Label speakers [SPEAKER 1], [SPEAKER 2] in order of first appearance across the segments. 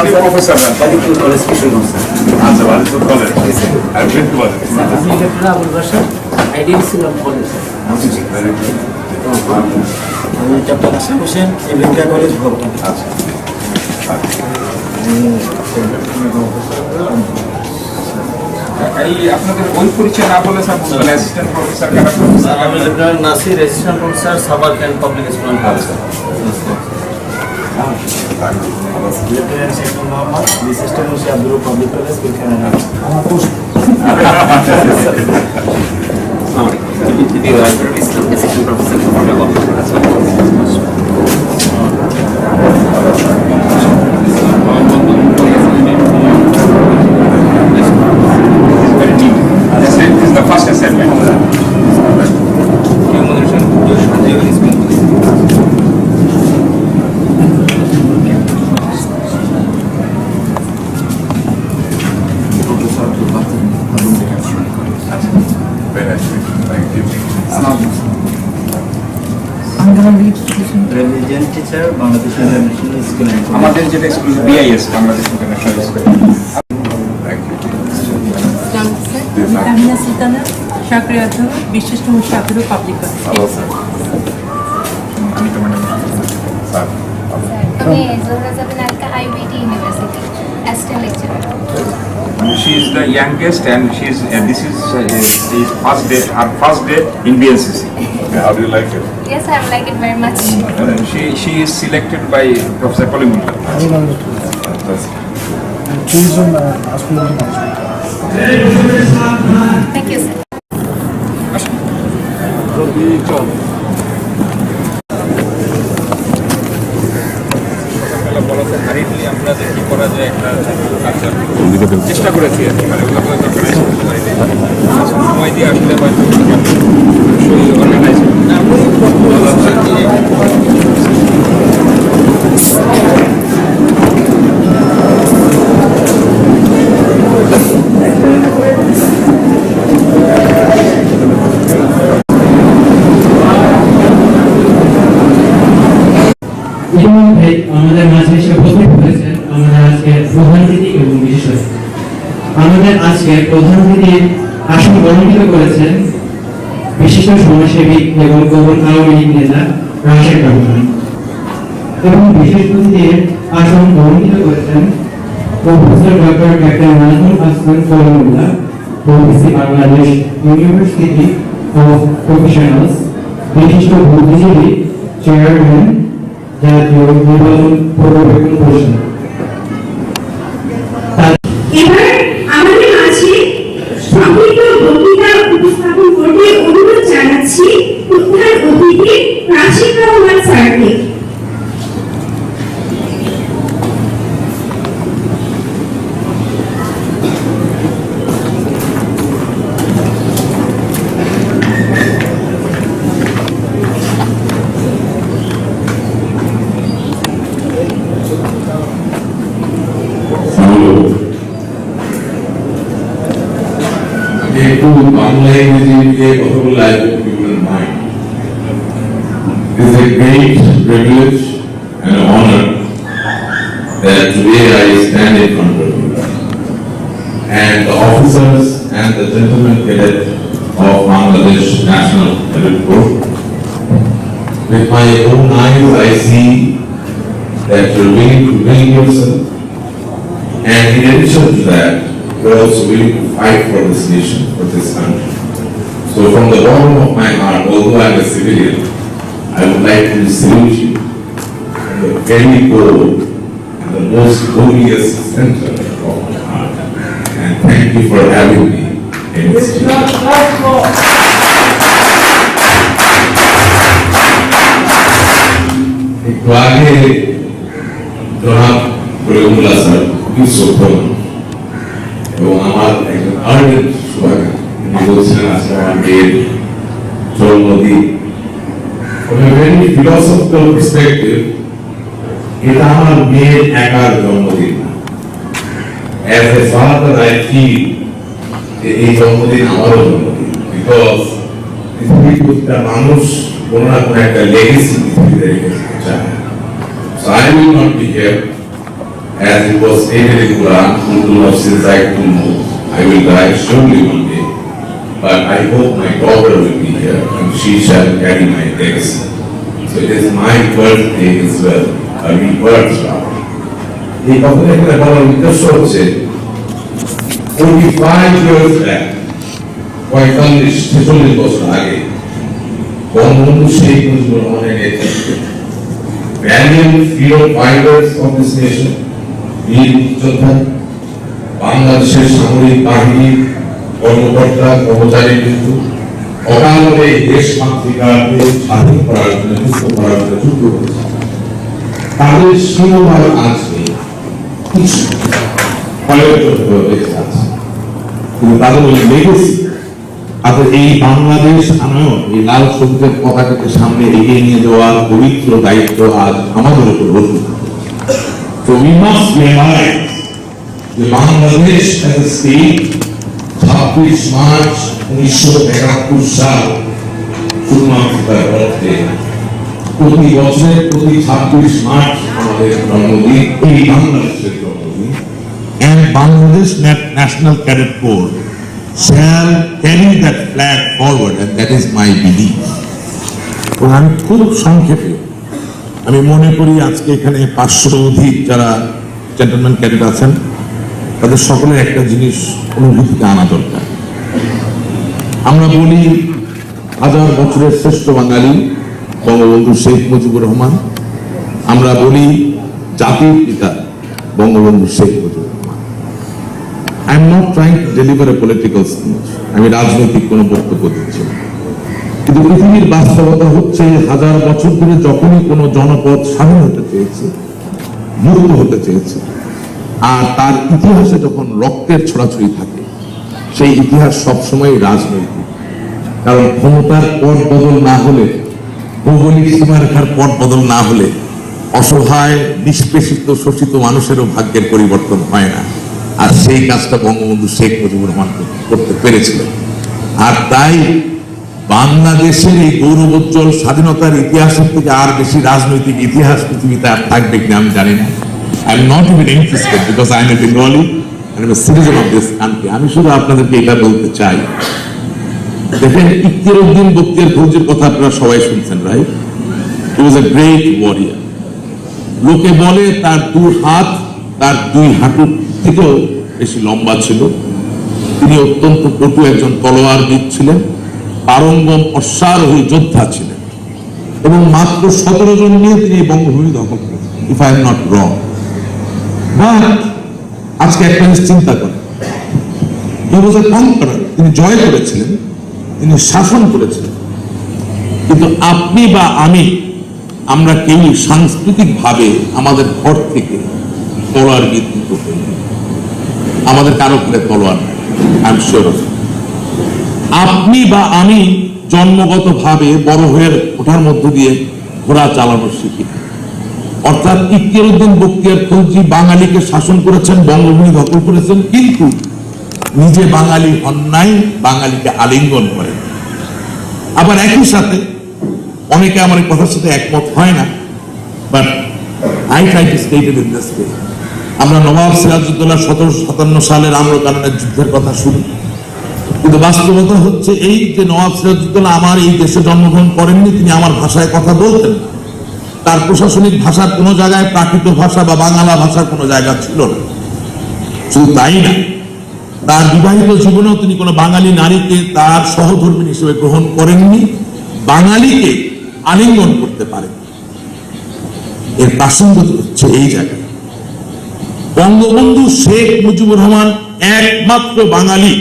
[SPEAKER 1] University প্রফেসররা
[SPEAKER 2] Bajipur college Kishoreganj sir
[SPEAKER 1] আচ্ছা college? আর
[SPEAKER 2] আবুল বাসার ছিলাম কলেজ আমি ডক্টর আসাম হোসেন এভিকা কলেজ ভবন।
[SPEAKER 1] আচ্ছা। এই আপনাদের ওই পরিচয় না বলে স্যার বলবেন অ্যাসিস্ট্যান্ট প্রফেসর কারা প্রফেসর
[SPEAKER 2] আমি Nasir registrant professor Savar cantt public school lieutenant Sheikh Mohammad বিশিষ্ট মুন্সি আব্দুল পাবলিক কলেজ পিলখানা আমার post
[SPEAKER 1] very neat. This is this is the first assignment. Very nice. Thank you.
[SPEAKER 2] Religion teacher Bangladesh international school
[SPEAKER 1] আমাদের যেটা school BIS Bangladesh international school
[SPEAKER 3] thank Sultana সরকারি অধ্যক্ষ বিশিষ্ট Munshi Abdul public
[SPEAKER 1] আমি তো মানে স্যার
[SPEAKER 4] আমি Zohra Jabin Alka IBT university assistant lecturer
[SPEAKER 1] She is the youngest and she is, and this is uh, the first day, her first day in BNCC. How do you like it?
[SPEAKER 4] Yes, I like it very much.
[SPEAKER 1] Uh, she, she is selected by Professor Kolimullah.
[SPEAKER 5] tourism and hospitality management.
[SPEAKER 4] Thank you, sir.
[SPEAKER 1] চেষ্টা করেছি আর কি, মানে ওগুলো সময় দিয়ে আসলে হয়তো
[SPEAKER 6] আসন করেছেন বিশিষ্ট সমাজসেবী এবং গোবর আওয়ামী লীগ নেতা রাশেদ রহমান। এবং বিশেষ অতিথির আসন অলঙ্কৃত করেছেন professor doctor doctor Nazmul Hasan Karimullah, OBC Bangladesh university of professionals, বিশিষ্ট বুদ্ধিজীবী চেয়ারম্যান, জাতীয় নির্বাচন পর্যবেক্ষণ পরিষদ।
[SPEAKER 7] And the officers and the gentlemen cadet of Bangladesh National Cadet Corps. With my own eyes, I see that you're willing to bring yourself and in addition to that, we're also willing to fight for this nation, for this country. So from the bottom of my heart, although I'm a civilian, I would like to salute you the very core and the most holiest center thank you for having me. In this. একটু আগে জনাব Karimullah sir খুবই শ্রদ্ধা এবং আমার একজন আর্নেট শুভাকাঙ্ক্ষী উনি বলছিলেন আজকে আমার মেয়ের জন্মদিন From a very philosophical perspective,
[SPEAKER 1] এটা আমার মেয়ের একার জন্মদিন না as a father I feel এই জন্মদিন আমারও জন্মদিন বিকজ পৃথিবীর প্রতিটা মানুষ কোনো না কোনো একটা লেগেসি পৃথিবীতে রেখে যেতে চায় So I will not be here as it was stated in Quran, Kullu nafsin za'iqatul maut. I will die surely one day. But I hope my daughter will be here and she shall carry my legacy. So it is my birthday as well, a rebirth rather. এই কথাটা এখানে বলার উদ্দেশ্য হচ্ছে twenty five years back পঁয়তাল্লিশ ছেচল্লিশ বছর আগে বঙ্গবন্ধু শেখ মুজিবুর রহমানের নেতৃত্বে valiant freedom fighters of this nation, বীর যোদ্ধা, বাংলাদেশের সামরিক বাহিনীর কর্মকর্তা কর্মচারী কিন্তু অকালে দেশ মাতৃকাকে স্বাধীন করার জন্য মুক্ত করার জন্য যুদ্ধ করেছে। তাদের সিংহভাগ আজ নেই কিছু ফলের জন্য বেঁচে আছে কিন্তু তাদের ওই পবিত্র দায়িত্ব আজ আমাদের উপর বাংলাদেশ ছাব্বিশ মার্চ উনিশশো একাত্তর সাল শুধুমাত্র তার অর্থে প্রতি বছরের প্রতি ছাব্বিশ মার্চ আমাদের জন্মদিন এই বাংলাদেশের
[SPEAKER 7] and Bangladesh Nat- National Cadet Corps shall carry that flag forward, and that is my belief. আমি খুব সংক্ষেপে, আমি মনে করি আজকে এখানে পাঁচশো অধিক যারা জেন্টলম্যান ক্যাডেট আছেন, তাদের সকলে একটা জিনিস অনুভূতিতে আনা দরকার আমরা বলি হাজার বছরের শ্রেষ্ঠ বাঙালি, বঙ্গবন্ধু শেখ মুজিবুর রহমান আমরা বলি জাতির পিতা Bangabandhu Sheikh I am not trying to deliver a political speech আমি রাজনৈতিক কোনো বক্তব্য দিচ্ছি কিন্তু পৃথিবীর বাস্তবতা হচ্ছে, হাজার বছর ধরে যখনই কোনো জনপদ স্বাধীন হতে চেয়েছে, মুক্ত হতে চেয়েছে, আর তার ইতিহাসে যখন রক্তের ছড়াছড়ি থাকে, সেই ইতিহাস সবসময় রাজনৈতিক। কারণ ক্ষমতার পট বদল না হলে, ভৌগোলিক সীমারেখার পট বদল না হলে, অসহায়, নিষ্পেষিত, শোষিত মানুষেরও ভাগ্যের পরিবর্তন হয় না। আর সেই কাজটা বঙ্গবন্ধু শেখ মুজিবুর রহমান করতে পেরেছিলেন আর তাই বাংলাদেশের এই গৌরবোজ্জ্বল স্বাধীনতার ইতিহাসের থেকে আর বেশি রাজনৈতিক ইতিহাস পৃথিবীতে আর থাকবে কিনা আমি জানি না। I am not even interested because I am a Bengali citizen of this country আমি শুধু আপনাদেরকে এটা বলতে চাই। দেখেন ইকতির উদ্দিন বক্তিয়ার ফৌজির কথা আপনারা সবাই শুনছেন right he was a great warrior লোকে বলে তার দু হাত, তার দুই হাঁটুর থেকেও বেশি লম্বা ছিল। তিনি অত্যন্ত পটু একজন তলোয়ারবিদ ছিলেন, পারঙ্গম অশ্বারোহী যোদ্ধা ছিলেন এবং মাত্র সতেরো জন নিয়ে তিনি বঙ্গভূমি দখল if I am not wrong আজকে একটা জিনিস চিন্তা করেন তিনি জয় করেছিলেন, তিনি শাসন করেছিলেন। কিন্তু আপনি বা আমি, আমরা কেউ সাংস্কৃতিক ভাবে আমাদের ঘর থেকে তলোয়ার বিদ্যুৎ করি আমাদের কারও ঘরে তলোয়ার আই আপনি বা আমি জন্মগত ভাবে বড় হয়ে ওঠার মধ্য দিয়ে ঘোড়া চালানো শিখি। অর্থাৎ ইকতিয়ার উদ্দিন বক্তিয়ার খলজি বাঙালিকে শাসন করেছেন বঙ্গভূমি দখল করেছেন, কিন্তু নিজে বাঙালি হন নাই, বাঙালিকে আলিঙ্গন করেন। আবার একই সাথে অনেকে আমার কথার সাথে একমত হয় না but I try to stated in this way আমরা নবাব সিরাজউদ্দৌলা সতেরোশো সাতান্ন সালের আম্রকাননের যুদ্ধের কথা শুনি। কিন্তু বাস্তবতা হচ্ছে এই যে নবাব সিরাজউদ্দৌলা আমার এই দেশে জন্মগ্রহণ করেননি, তিনি আমার ভাষায় কথা বলতেন। তার প্রশাসনিক ভাষার কোনো জায়গায়, প্রাকৃত ভাষা বা বাংলা ভাষার কোনো জায়গা ছিল না। শুধু তাই না, তার বিবাহিত জীবনেও তিনি কোনো বাঙালি নারীকে তার সহধর্মী হিসেবে গ্রহণ করেননি, বাঙালিকে আলিঙ্গন করতে পারেন এর প্রাসঙ্গিক হচ্ছে এই জায়গায় বঙ্গবন্ধু শেখ মুজিবুর রহমান একমাত্র বাঙালি।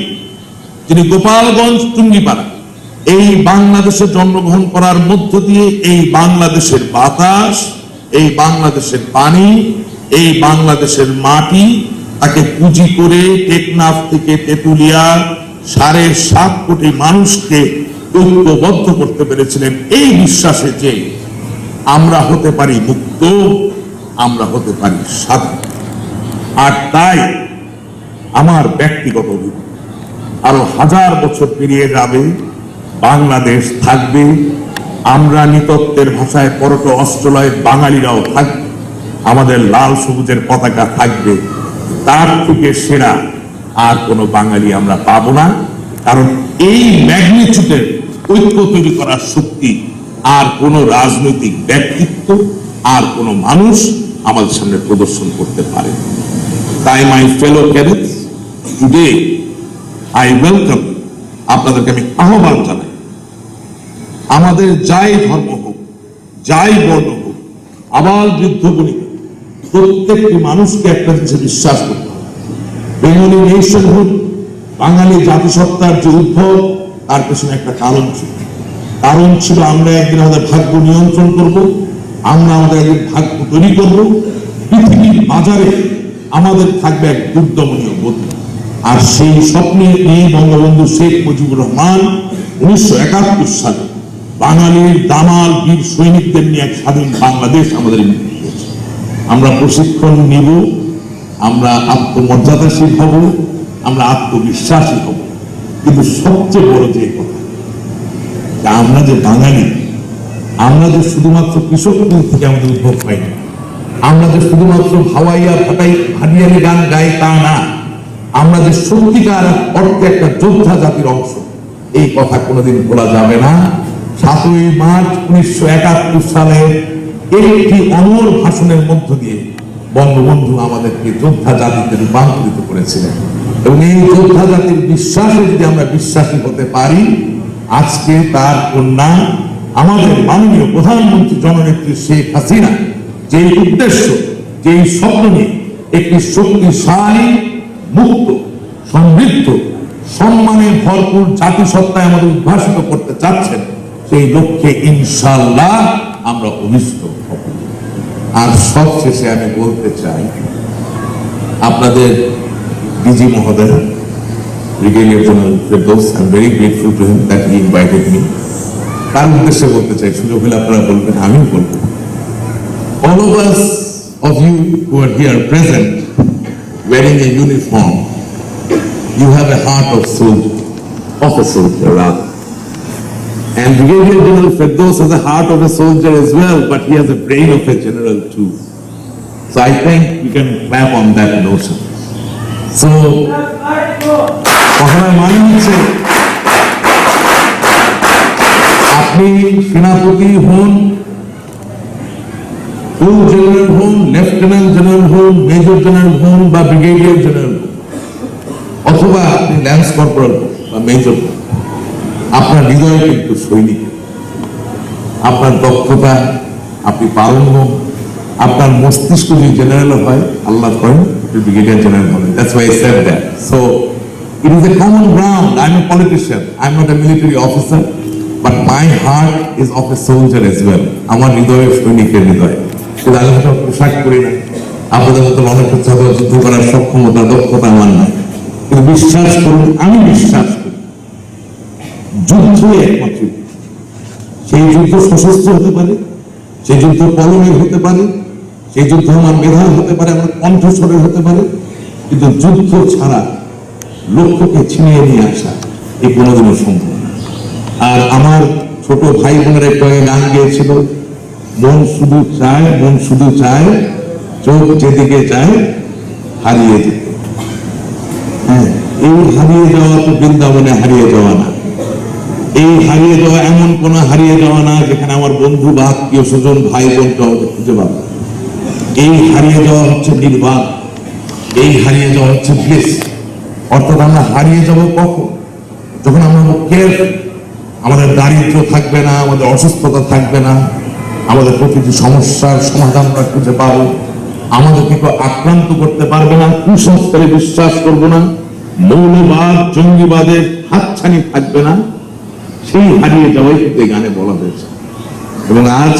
[SPEAKER 7] যিনি গোপালগঞ্জ টুঙ্গিপাড়া। এই বাংলাদেশে জন্মগ্রহণ করার মধ্য দিয়ে এই বাংলাদেশের বাতাস, এই বাংলাদেশের পানি, এই বাংলাদেশের মাটি তাকে পুঁজি করে টেকনাফ থেকে তেতুলিয়া সাড়ে সাত কোটি মানুষকে ঐক্যবদ্ধ করতে পেরেছিলেন। এই বিশ্বাসে যে আমরা হতে পারি মুক্ত, আমরা হতে পারি স্বাধীন। আর তাই আমার ব্যক্তিগত অভিমত আরও হাজার বছর পেরিয়ে যাবে, বাংলাদেশ থাকবে, আমরা নিতত্বের ভাষায় পরত অস্ট্রেলিয়ায় বাঙালিরাও থাকবে, আমাদের লাল সবুজের পতাকা থাকবে, তার থেকে সেরা আর কোনো বাঙালি আমরা পাবো না, কারণ এই ম্যাগনিচুডের ঐক্য তৈরি করার শক্তি আর কোনো রাজনৈতিক ব্যক্তিত্ব আর কোনো মানুষ আমাদের সামনে প্রদর্শন করতে পারে না। তাই my fellow carat today I welcome আপনাদেরকে আমি আহ্বান জানাই। আমাদের যাই ধর্ম হোক, যাই বর্ণ হোক আবার বৃদ্ধ বণিক প্রত্যেকটি মানুষকে একটা জিনিসে বিশ্বাস করতে হবে। বেঙ্গলি নেশনহুড বাঙালি জাতিসত্তার যে উদ্ভব, তার পেছনে একটা কারণ ছিল। কারণ ছিল আমরা একদিন আমাদের ভাগ্য নিয়ন্ত্রণ করব, আমরা আমাদের একদিন ভাগ্য তৈরি করব। পৃথিবীর বাজারে আমাদের থাকবে এক দুর্দমনীয় গতি আর সেই স্বপ্নে নিয়ে বঙ্গবন্ধু শেখ মুজিবুর রহমান উনিশশো একাত্তর সালে। বাঙালির দামাল বীর সৈনিকদের নিয়ে এক স্বাধীন বাংলাদেশ আমাদের আমরা প্রশিক্ষণ নিব, আমরা আত্মমর্যাদাশীল হব, আমরা আত্মবিশ্বাসী হব। কিন্তু সবচেয়ে বড় যে কথা আমরা যে বাঙালি, আমরা যে শুধুমাত্র কৃষক কুল থেকে আমাদের উদ্ভব পাই না আমরা যে শুধুমাত্র হাওয়াইয়া ফাটাই হারিয়ালি গান গাই তা না, আমরা যে সত্যিকার অর্থে একটা যোদ্ধা জাতির অংশ, এই কথা কোনোদিন ভোলা যাবে না। সাতই মার্চ উনিশশো একাত্তর সালে একটি অমর ভাষণের মধ্য দিয়ে বঙ্গবন্ধু আমাদেরকে যোদ্ধা জাতিতে রূপান্তরিত করেছিলেন। এবং এই যোদ্ধা জাতির বিশ্বাসে যদি আমরা বিশ্বাসী হতে পারি, আজকে তার কন্যা, আমাদের মাননীয় প্রধানমন্ত্রী জননেত্রী শেখ হাসিনা যে উদ্দেশ্য যে স্বপ্ন নিয়ে একটি শক্তিশালী, মুক্ত, সমৃদ্ধ, সম্মানে ভরপুর জাতিসত্তায় আমাদের উদ্ভাসিত করতে চাচ্ছেন, সেই লক্ষ্যে ইনশাল্লাহ আমরা অভিষ্ট হব। আর সবশেষে আমি বলতে চাই, আপনাদের ডিজি মহোদয় ব্রিগেডিয়ার তার উদ্দেশ্যে বলতে চাই, সুযোগ হলে আপনারা বলবেন, আমিও বলব। all of us of you who are here present wearing a uniform you have a heart of soldier of a soldier rather and Brigadier General Firdaus has a heart of a soldier as well but he has a brain of a general too so I think we can clap on that notion so কথার মানে হচ্ছে আপনি সেনাপতি হন full general হন lieutenant general হন major general হন বা ব্রিগেডিয়ার জেনারেল অথবা আপনি ল্যান্স কর্পোরাল বা মেজর। আপনার হৃদয় কিন্তু সৈনিক। আপনার দক্ষতা, আপনি পারঙ্গ। আপনার মস্তিষ্ক যদি জেনারেল হয়, আল্লাহ করেন, আপনি ব্রিগেডিয়ার জেনারেল হবেন। That's why said that so it is a common ground I am a politician I am not a military officer but my heart is of a soldier as well আমার হৃদয় সৈনিকের হৃদয়। শুধু আমি সব পোশাক করি না আপনাদের মতো হচ্ছে হয়তো যুদ্ধ করার সক্ষমতা, দক্ষতা আমার নাই। কিন্তু বিশ্বাস করুন, আমি বিশ্বাস করি, যুদ্ধই একমাত্র সেই যুদ্ধ সশস্ত্র হতে পারে, সেই যুদ্ধ পলমের হতে পারে, সেই যুদ্ধ আমার মেধার হতে পারে, আমার কণ্ঠস্বরের হতে পারে, কিন্তু যুদ্ধ ছাড়া লক্ষ্যকে ছিনিয়ে নিয়ে আসা এই কোনোদিনও সম্ভব না। আর আমার ছোট ভাই বোনের একটু গান গিয়েছিল মন শুধু চায়, মন শুধু চায়, চোখ যেদিকে চায়, হারিয়ে যেতে। হ্যাঁ এই হারিয়ে যাওয়া তো বৃন্দাবনে হারিয়ে যাওয়া না। এই হারিয়ে যাওয়া এমন কোন হারিয়ে যাওয়া না যেখানে আমার বন্ধু বা আত্মীয় স্বজন ভাই আমাদের খুঁজে পাবে এই হারিয়ে যাওয়া হচ্ছে নির্বাণ। এই হারিয়ে যাওয়া হচ্ছে ব্লেস অর্থাৎ আমরা হারিয়ে যাব কখন? যখন আমরা কেয়ার আমাদের দারিদ্র থাকবে না, আমাদের অসুস্থতা থাকবে না আমাদের প্রতিটি সমস্যার সমাধান আমরা খুঁজে পাবো। আমাদেরকে কেউ আক্রান্ত করতে পারবে না, কুসংস্কারে বিশ্বাস করব না, মৌলবাদ জঙ্গিবাদের হাতছানি থাকবে না। সেই হারিয়ে যাওয়াই কিন্তু এই গানে বলা হয়েছে। এবং আজ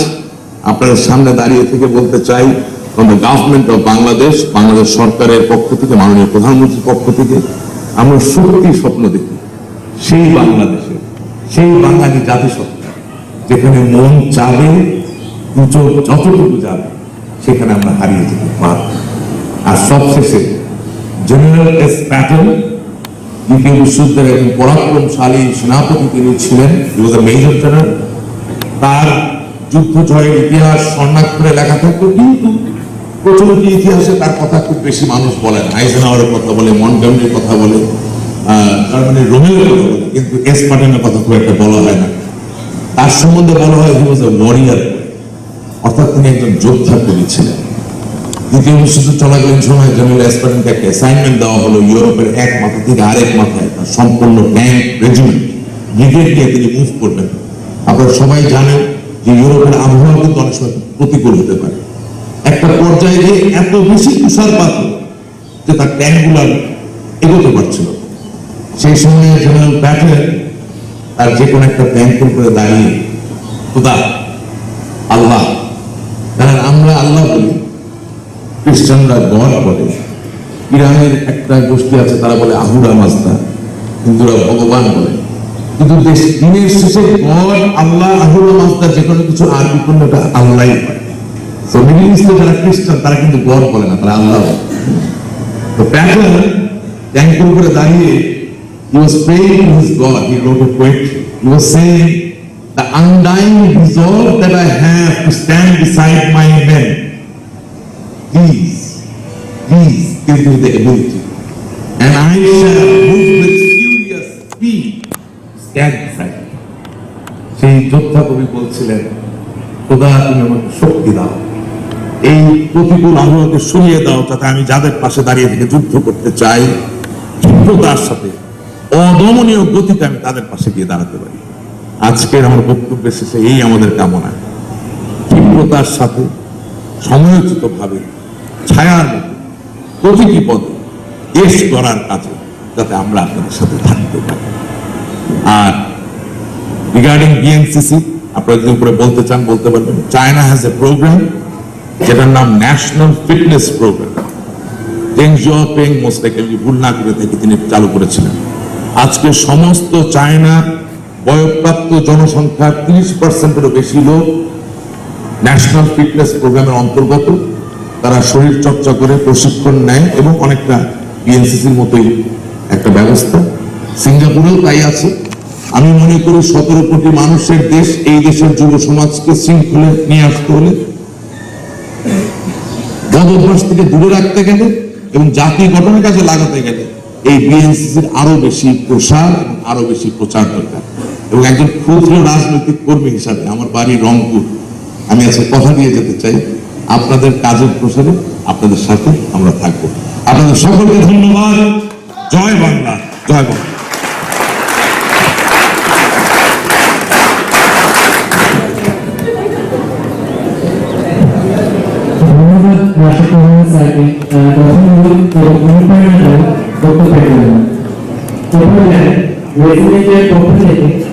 [SPEAKER 7] আপনাদের সামনে দাঁড়িয়ে থেকে বলতে চাই গভর্নমেন্ট অফ বাংলাদেশ বাংলাদেশ সরকারের পক্ষ থেকে, মাননীয় প্রধানমন্ত্রীর পক্ষ থেকে, আমরা সত্যি স্বপ্ন দেখি, সেই বাংলাদেশে সেই বাঙালি জাতিসত্তা যেখানে মন চাবে দুচোখ যতটুকু যাবে সেখানে আমরা হারিয়ে যেতে পারি আর সবশেষে জেনারেল এস প্যাটেল দ্বিতীয় বিশ্বযুদ্ধের একজন পরাক্রমশালী সেনাপতি তিনি ছিলেন মেজর জেনারেল তার যুদ্ধ জয়ের ইতিহাস স্বর্ণাক্ষরে লেখা থাকতো কিন্তু প্রচলিত ইতিহাসে তার কথা খুব বেশি মানুষ বলেন আইজেনাওয়ারের কথা বলে মনগামনির কথা বলে আহ, জার্মানির রোমেলের কথা বলে কিন্তু এস পাটেনের কথা খুব একটা বলা হয় না। তার সম্বন্ধে বলা হয় হি ওয়াজ এ ওয়ারিয়ার অর্থাৎ তিনি একজন যোদ্ধা কবি ছিলেন। দ্বিতীয় বিশ্বযুদ্ধ চলাকালীন সময় জেনারেল এসপারেন্টকে একটা অ্যাসাইনমেন্ট দেওয়া হলো ইউরোপের এক মাথা থেকে আরেক মাথায় তার সম্পূর্ণ ট্যাঙ্ক রেজিমেন্ট ব্রিগেড নিয়ে তিনি মুভ করবেন। আপনারা সবাই জানেন যে ইউরোপের আবহাওয়া কিন্তু অনেক সময় প্রতিকূল হতে পারে। একটা পর্যায়ে গিয়ে এত বেশি তুষারপাত যে তার ট্যাঙ্কগুলার এগোতে পারছিল সেই সময় জেনারেল প্যাটেল তার যে কোনো একটা ট্যাঙ্কের উপরে দাঁড়িয়ে, খোদা, আল্লাহ কারণ আমরা আল্লাহ বলি। খ্রিস্টানরা গড বলে। ইরানের একটা গোষ্ঠী আছে, তারা বলে আহুরা মাস্তা হিন্দুরা ভগবান বলে। কিন্তু দিনের শেষে গড, আল্লাহ, আহুরা মাস্তা যে কোনো কিছু আরবি করলে ওটা আল্লাহই হয় তো মিডিল ইস্টে যারা খ্রিস্টান, তারা কিন্তু গড বলে না, তারা আল্লাহ তো প্যাটেল ট্যাঙ্কের উপরে দাঁড়িয়ে, he was praying to his God the undying resolve that I have to stand beside my men Please, please give me the ability. And I shall move with furious speed, stand beside you. সেই যোদ্ধা কবি বলছিলেন খোদা তুমি আমাকে শক্তি দাও এই প্রতিকূল আবহাওয়াকে সরিয়ে দাও যাতে আমি যাদের পাশে দাঁড়িয়ে থেকে যুদ্ধ করতে চাই ক্ষিপ্রতার সাথে অদমনীয় গতিতে আমি তাদের পাশে গিয়ে দাঁড়াতে পারি আজকের আমার বক্তব্যের শেষে এই আমাদের কামনা। তীব্রতার সাথে সময়োচিত ভাবে ছায়ার মতো, প্রতিটি পদে দেশ গড়ার কাজে যাতে আমরা আপনাদের সাথে থাকতে পারি। আর রিগার্ডিং বিএনসিসি আপনারা যদি উপরে বলতে চান, বলতে পারবেন। চায়না হ্যাজ এ প্রোগ্রাম যেটার নাম national fitness programme Deng Xiaoping most আমি ভুল না করে থাকি তিনি চালু করেছিলেন। আজকে সমস্ত চায়না বয়প্রাপ্ত জনসংখ্যার তিরিশ পার্সেন্টেরও বেশি লোক ন্যাশনাল ফিটনেস প্রোগ্রামের অন্তর্গত। তারা শরীর চর্চা করে, প্রশিক্ষণ নেয় এবং অনেকটা বিএনসিসির মতোই একটা ব্যবস্থা। সিঙ্গাপুরেও তাই আছে। আমি মনে করি সতেরো কোটি মানুষের দেশ এই দেশের যুব সমাজকে শৃঙ্খলে নিয়ে আসতে হলে। বদ থেকে দূরে রাখতে গেলে এবং জাতি গঠনের কাজে লাগাতে গেলে এই বিএনসিসির আরও বেশি প্রসার এবং আরও বেশি প্রচার দরকার। এবং একজন ক্ষুদ্র রাজনৈতিক কর্মী হিসাবে আমার বাড়ি রংপুর, আমি আজকে কথা দিয়ে যেতে চাই। আপনাদের কাজের প্রসারে আপনাদের সাথে আমরা থাকব। আপনাদের সকলকে ধন্যবাদ। জয় বাংলা জয় বাংলা।
[SPEAKER 6] প্রথম থেকে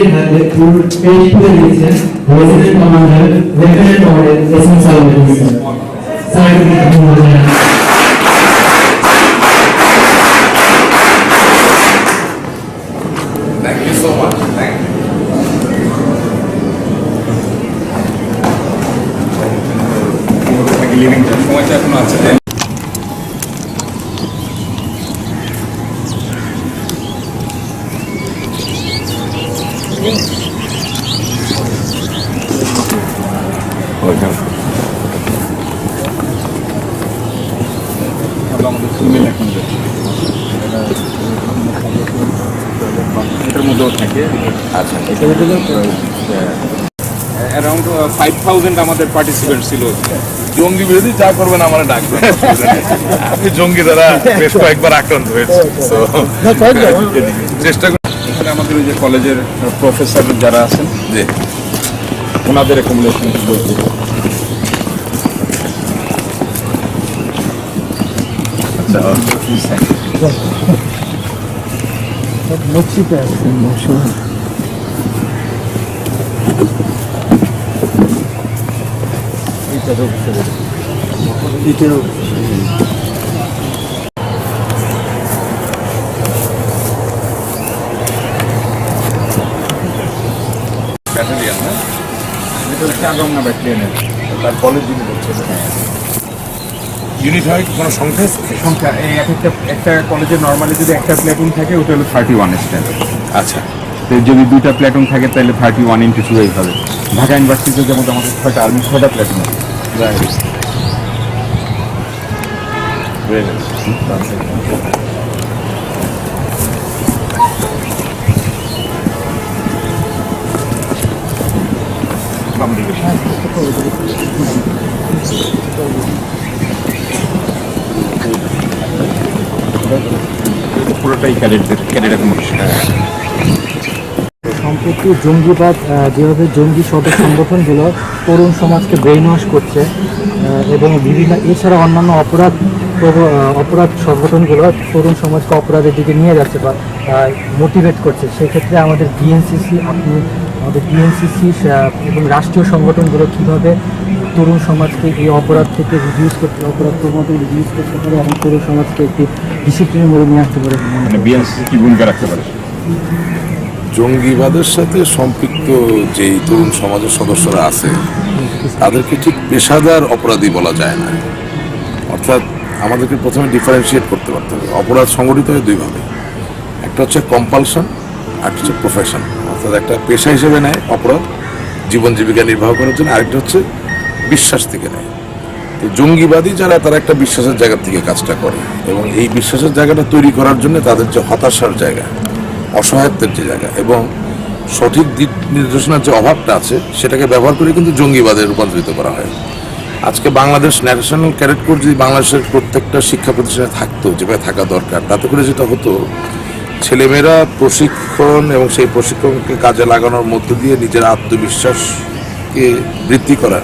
[SPEAKER 6] প্রধানমন্ত্রীর হাতে ফুল পেজ তুলে দিয়েছেন regiment commander lieutenant colonel S M Salauddin sir স্যারকে ধন্যবাদ জানাই
[SPEAKER 1] Thank you so much. Thank you.
[SPEAKER 8] Living সময়টা এখনও আছে আমাদের অ্যারাউন্ড ফাইভ থাউজেন্ড আমাদের পার্টিসিপেন্ট ছিল।
[SPEAKER 1] জঙ্গি বিরোধী যা করবেন আমার ডাকবেন আমি জঙ্গি দ্বারা বেশ কয়েকবার আক্রান্ত হয়েছি চেষ্টা করি।
[SPEAKER 8] এখানে আমাদের ওই যে কলেজের প্রফেসর যারা আছেন
[SPEAKER 1] যে
[SPEAKER 8] ওনাদের অ্যাকোমোডেশন
[SPEAKER 9] লক্ষ্মীতে আছে। এটাও।
[SPEAKER 8] ব্যাটালিয়ান না? এটা হচ্ছে আগমনা ব্যাটালিয়ানের তার কলেজ যিনি করছেন ইউনিট হয়। কোনো সংখ্যা সংখ্যা এই এক একটা একটা কলেজে নর্মালি যদি একটা প্ল্যাটুন থাকে ওটা হলো থার্টি ওয়ান স্ট্যান্ডার্ড
[SPEAKER 10] আচ্ছা।
[SPEAKER 8] তো যদি দুইটা প্ল্যাটুন থাকে তাহলে থার্টি ওয়ান ইন্টু টু এই হবে ঢাকা ইউনিভার্সিটিতে যেমন আমাদের ছয়টা আর্মি ছয়টা প্ল্যাটুন আছে। পুরোটাই ক্যাডেটদের ক্যাডেট অ্যাকোমোডেশন
[SPEAKER 9] সম্প্রতি জঙ্গিবাদ যেভাবে জঙ্গি সব সংগঠনগুলো তরুণ সমাজকে ব্রেইন ওয়াশ করছে এবং বিভিন্ন এছাড়া অন্যান্য অপরাধ অপরাধ সংগঠনগুলো তরুণ সমাজকে অপরাধের দিকে নিয়ে যাচ্ছে বা মোটিভেট করছে। সেক্ষেত্রে আমাদের বিএনসিসি আপনি আমাদের বিএনসিসি এবং রাষ্ট্রীয় সংগঠনগুলো কীভাবে তরুণ সমাজকে এই অপরাধ থেকে রিডিউস করতে, অপরাধ প্রবণতা রিডিউস করতে পারে এবং তরুণ সমাজকে একটি ডিসিপ্লিনের মধ্যে নিয়ে আসতে পারে? মনে
[SPEAKER 8] মানে কি ভূমিকা রাখতে পারে?
[SPEAKER 7] জঙ্গিবাদের সাথে সম্পৃক্ত যেই তরুণ সমাজের সদস্যরা আছে, তাদেরকে ঠিক পেশাদার অপরাধী বলা যায় না। অর্থাৎ আমাদেরকে প্রথমে ডিফারেন্সিয়েট করতে পারতে হবে। অপরাধ সংগঠিত হয় দুইভাবে। একটা হচ্ছে কম্পালশন আর হচ্ছে প্রফেশন অর্থাৎ একটা পেশা হিসেবে নেয় অপরাধ, জীবন জীবিকা নির্বাহ করার জন্য, আরেকটা হচ্ছে বিশ্বাস থেকে নেয়। তো জঙ্গিবাদী যারা, তারা একটা বিশ্বাসের জায়গা থেকে কাজটা করে, এবং এই বিশ্বাসের জায়গাটা তৈরি করার জন্য তাদের যে হতাশার জায়গা অসহায়ত্বের যে জায়গা এবং সঠিক দিক নির্দেশনার যে অভাবটা আছে, সেটাকে ব্যবহার করে কিন্তু জঙ্গিবাদে রূপান্তরিত করা হয়। আজকে বাংলাদেশ ন্যাশনাল ক্যাডেট কোর যদি বাংলাদেশের প্রত্যেকটা শিক্ষা প্রতিষ্ঠানে থাকতো, যেভাবে থাকা দরকার, তাতে করে যেটা হতো, ছেলেমেয়েরা প্রশিক্ষণ এবং সেই প্রশিক্ষণকে কাজে লাগানোর মধ্য দিয়ে নিজের আত্মবিশ্বাসকে বৃদ্ধি করা,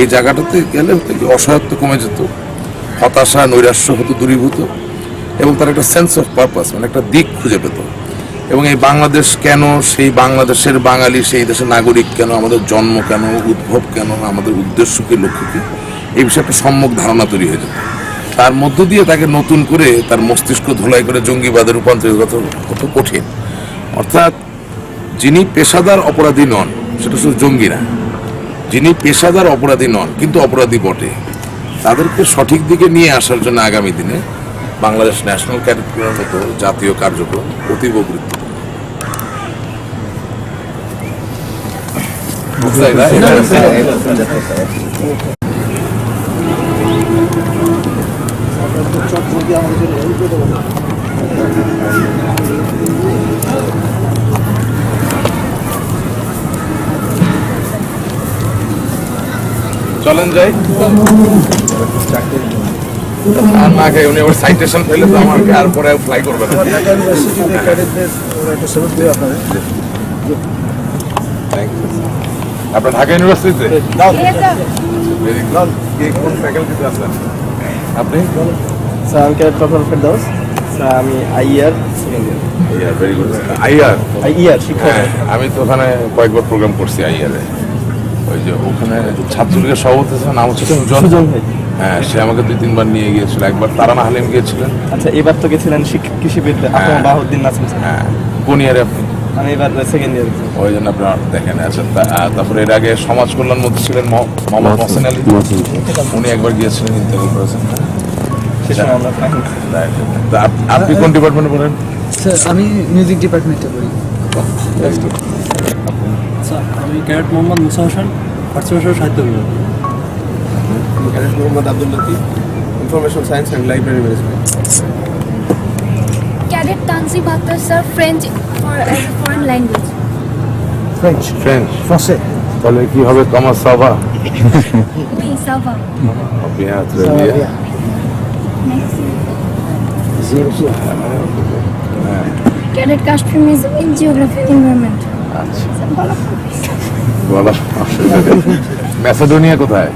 [SPEAKER 7] এই জায়গাটাতে গেলে অসহায়ত্ব কমে যেত, হতাশা, নৈরাশ্য হতো, দূরীভূত এবং তার একটা সেন্স অফ পারপাস মানে একটা দিক খুঁজে পেত। এবং এই বাংলাদেশ কেন, সেই বাংলাদেশের বাঙালি, সেই দেশের নাগরিক কেন, আমাদের জন্ম কেন, উদ্ভব কেন, আমাদের উদ্দেশ্য কি, লক্ষ্য কি, এই বিষয়ে একটা সম্যক ধারণা তৈরি হয়ে যেত। তার মধ্য দিয়ে তাকে নতুন করে তার মস্তিষ্ক ধোলাই করে জঙ্গিবাদে রূপান্তরিত কত কঠিন। অর্থাৎ যিনি পেশাদার অপরাধী নন, সেটা শুধু জঙ্গিরা, যিনি পেশাদার অপরাধী নন, কিন্তু অপরাধী বটে। তাদেরকে সঠিক দিকে নিয়ে আসার জন্য আগামী দিনে বাংলাদেশ ন্যাশনাল ক্যাডেট কোরের মতো জাতীয় কার্যক্রম অতীব চলেন যাই। আর না খাই উনি আবার সাইটেশন পেলে তো আমাকে আর পরে ফ্লাই করবে না। আপনার ঢাকা ইউনিভার্সিটিতে ভেরি গুড কে কোন ফ্যাকাল্টিতে আছেন? আপনি?
[SPEAKER 11] স্যার আমি প্রফেসর ফেরদাউস স্যার আমি IR year
[SPEAKER 7] very good IR
[SPEAKER 11] IR শিক্ষক।
[SPEAKER 7] হ্যাঁ আমি তো ওখানে কয়েকবার প্রোগ্রাম করছি আইআরে ওই যে ওখানে ছাত্রলীগের সভাপতি ছিল, নাম হচ্ছে সুজন।
[SPEAKER 11] সুজন ভাই।
[SPEAKER 7] হ্যাঁ সে আমাকে দুই তিনবার নিয়ে গিয়েছিল। একবার তারানা হালিম গিয়েছিলেন।
[SPEAKER 11] আচ্ছা এবার তো গেছিলেন শিক্ষা কৃষিবিদ আপনার বাহুদ্দিন নাসিম
[SPEAKER 7] হ্যাঁ কোন ইয়ারে আপনি?
[SPEAKER 11] আমি এবার সেকেন্ড ইয়ার
[SPEAKER 7] ওই জন্য আপনার দেখেন আচ্ছা তা- তারপরে এর আগে সমাজ কল্যাণ মন্ত্রী ছিলেন মহ- মোহাম্মদ মোহসেন আলী। উনি একবার গিয়েছিলেন ইন্টারভিউ করেছেন। আপনি কোন ডিপার্টমেন্টে পড়েন?
[SPEAKER 9] স্যার আমি মিউজিক ডিপার্টমেন্টে পড়ি। স্যার আমি ক্যারেট মোহাম্মদ মুসা হোসেন ভাষা সাহিত্য বিভাগ।
[SPEAKER 11] Cadet Mohammad Abdul Latif information science and library management
[SPEAKER 4] Cadet Tansi Bhatta sir, French for as a foreign language.
[SPEAKER 9] French
[SPEAKER 7] French
[SPEAKER 9] ফ্রান্সে
[SPEAKER 7] তাহলে কি হবে কমার সাবা
[SPEAKER 4] Castrism in Geographic Environment.
[SPEAKER 7] বলা ম্যাসেডোনিয়া কোথায়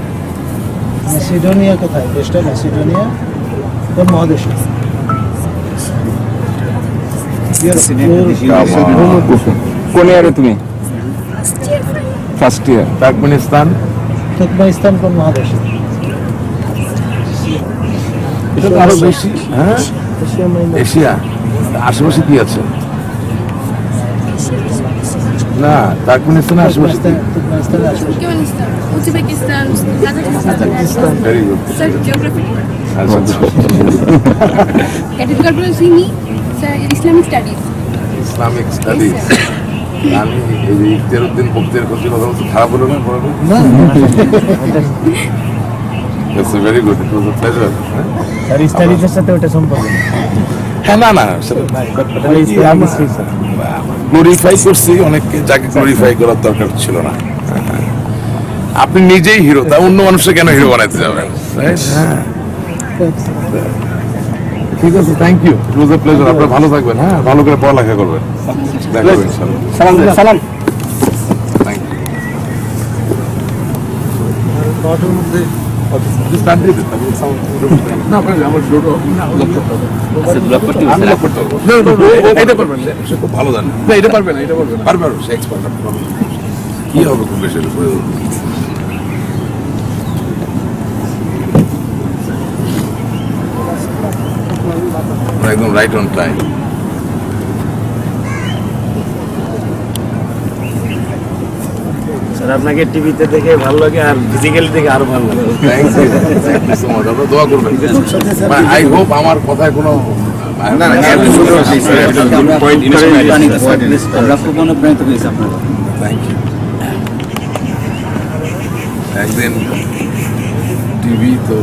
[SPEAKER 9] ম্যাসিডোনিয়া কোথায়? দেশটা ম্যাসিডোনিয়া কোন মহাদেশে?
[SPEAKER 8] কোন ইয়ারে তুমি? ফার্স্ট ইয়ার
[SPEAKER 7] তুর্কমেনিস্তান
[SPEAKER 9] তুর্কমেনিস্তান কোন মহাদেশে?
[SPEAKER 7] এটা তো আরও বেশি হ্যাঁ?
[SPEAKER 9] এশিয়া।
[SPEAKER 7] আশেপাশে কি আছে? না তারকমেনিস্তানে আশেপাশে
[SPEAKER 4] Turkmenistan Uzbekistan Kazakhstan
[SPEAKER 7] very good
[SPEAKER 4] sir geography
[SPEAKER 7] আচ্ছা
[SPEAKER 4] ক্যাটেগরি কার্বন Simi sir Islamic studies
[SPEAKER 7] Islamic studies আমি এই কথা বলতে খারাপ হলো না
[SPEAKER 5] স্যার স্টাডিজের সাথে ওটা সম্পর্ক।
[SPEAKER 7] হ্যাঁ না না গ্লোরিফাই করছি অনেককে যাকে গ্লোরিফাই করার দরকার ছিল না। আপনি নিজেই হিরো তা অন্য মানুষকে কেন হিরো বানাইতে যাবেন? হ্যাঁ। ঠিক আছে thank you it was a pleasure আপনারা ভালো থাকবেন হ্যাঁ ভালো করে পড়ালেখা করবেন। দেখা হবে
[SPEAKER 5] সালাম সালাম।
[SPEAKER 7] থ্যাংক ইউ না আপনার আমার দুটো আমি লক করতে পারব না না না এটা পারবেন না সে খুব ভালো জানে না এটা পারবে না এটা পারবে পারবে পারবে সে এক্সপার্ট কি হবে খুব বেশি হলে? আমরা একদম রাইট অন টাইম
[SPEAKER 5] স্যার আপনাকে টিভিতে দেখে ভালো লাগে আর ফিজিক্যালি দেখে আরও ভালো লাগে।
[SPEAKER 7] Thank you thank you so much আপনারা দোয়া করবেন। আই হোপ আমার কথায় কোনো না না
[SPEAKER 5] আমরা খুব অনুপ্রাণিত হয়েছি আপনার
[SPEAKER 7] থ্যাংক ইউ একদিন টিভি তো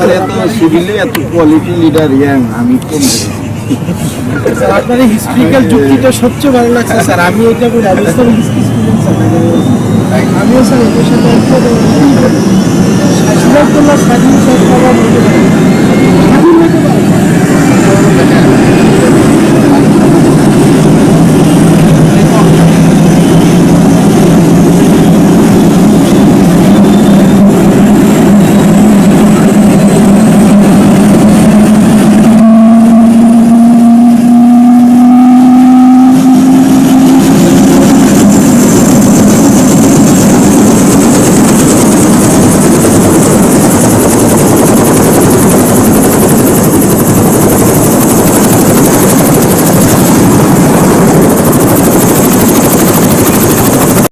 [SPEAKER 5] আরও এত সিভিলে এত কোয়ালিটি লিডার ইয়াং আমি কম স্যার, আপনার হিস্ট্রিক্যাল যুক্তিটা সবচেয়ে ভালো লাগছে, স্যার। আমি এটা করি রাজস্থান হিস্ট্রি আমিও স্যার